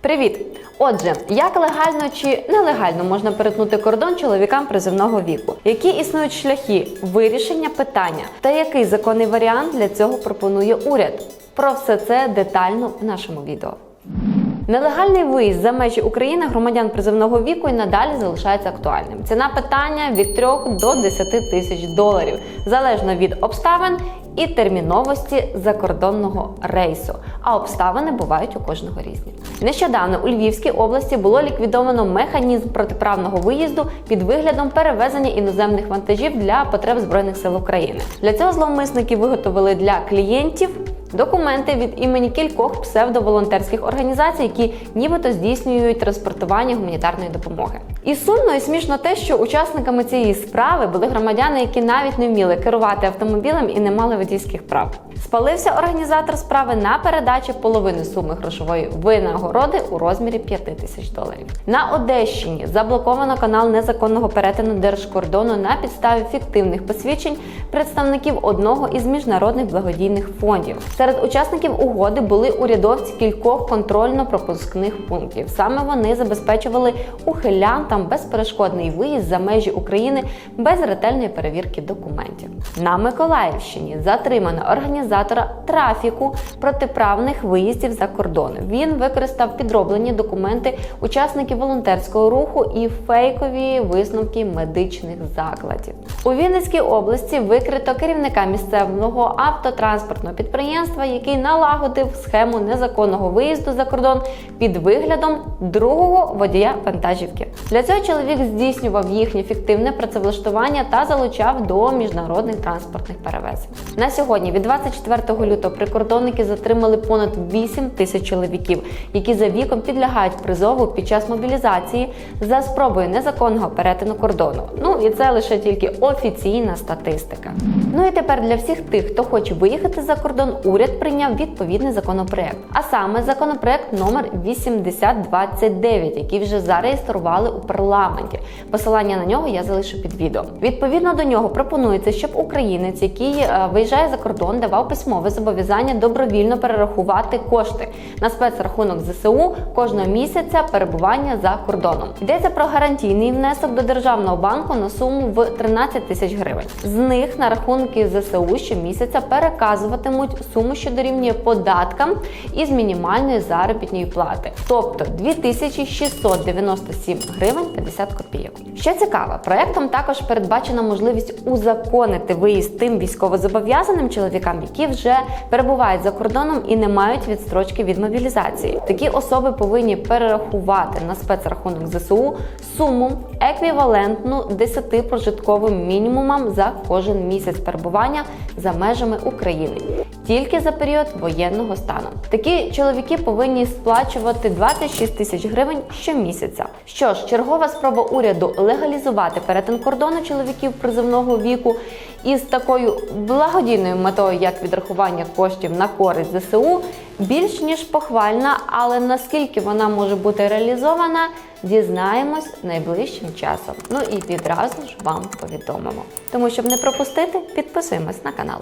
Привіт! Отже, як легально чи нелегально можна перетнути кордон чоловікам призивного віку? Які існують шляхи вирішення питання, та який законний варіант для цього пропонує уряд? Про все це детально в нашому відео. Нелегальний виїзд за межі України громадян призивного віку і надалі залишається актуальним. Ціна питання від 3 до 10 тисяч доларів, залежно від обставин і терміновості закордонного рейсу. А обставини бувають у кожного різні. Нещодавно у Львівській області було ліквідовано механізм протиправного виїзду під виглядом перевезення іноземних вантажів для потреб збройних сил України. Для цього зловмисники виготовили для клієнтів. Документи від імені кількох псевдоволонтерських організацій, які нібито здійснюють транспортування гуманітарної допомоги. І сумно і смішно те, що учасниками цієї справи були громадяни, які навіть не вміли керувати автомобілем і не мали водійських прав. Спалився організатор справи на передачі половини суми грошової винагороди у розмірі 5 тисяч доларів. На Одещині заблоковано канал незаконного перетину держкордону на підставі фіктивних посвідчень представників одного із міжнародних благодійних фондів. Серед учасників угоди були урядовці кількох контрольно-пропускних пунктів. Саме вони забезпечували ухилянтам безперешкодний виїзд за межі України без ретельної перевірки документів. На Миколаївщині затримано організатора трафіку протиправних виїздів за кордон. Він використав підроблені документи учасників волонтерського руху і фейкові висновки медичних закладів. У Вінницькій області викрито керівника місцевого автотранспортного підприємства, який налагодив схему незаконного виїзду за кордон під виглядом другого водія вантажівки. Для цього чоловік здійснював їхнє фіктивне працевлаштування та залучав до міжнародних транспортних перевезень. На сьогодні, від 24 лютого, прикордонники затримали понад 8 тисяч чоловіків, які за віком підлягають призову під час мобілізації за спробою незаконного перетину кордону. Ну і це лише тільки офіційна статистика. Ну і тепер для всіх тих, хто хоче виїхати за кордон, уряд прийняв відповідний законопроект, а саме законопроект номер 8029, який вже зареєстрували у парламенті. Посилання на нього я залишу під відео. Відповідно до нього пропонується, щоб українець, який е, виїжджає за кордон, давав письмове зобов'язання добровільно перерахувати кошти на спецрахунок ЗСУ кожного місяця перебування за кордоном. Йдеться про гарантійний внесок до державного банку на суму в 13 тисяч гривень. З них на рахунки ЗСУ щомісяця переказуватимуть суму, що дорівнює податкам із мінімальної заробітної плати, тобто 2697 гривень 50 копійок. Що цікаво, проектом також передбачена можливість узаконити виїзд тим військовозобов'язаним чоловікам, які вже перебувають за кордоном і не мають відстрочки від мобілізації. Такі особи повинні перерахувати на спецрахунок ЗСУ суму еквівалентну 10 прожитковим мінімумам за кожен місяць перебування за межами України. Тільки за період воєнного стану такі чоловіки повинні сплачувати 26 тисяч гривень щомісяця. Що ж, чергова спроба уряду легалізувати перетин кордону чоловіків призивного віку із такою благодійною метою, як відрахування коштів на користь ЗСУ, більш ніж похвальна, але наскільки вона може бути реалізована, дізнаємось найближчим часом. Ну і відразу ж вам повідомимо. Тому щоб не пропустити, підписуємось на канал.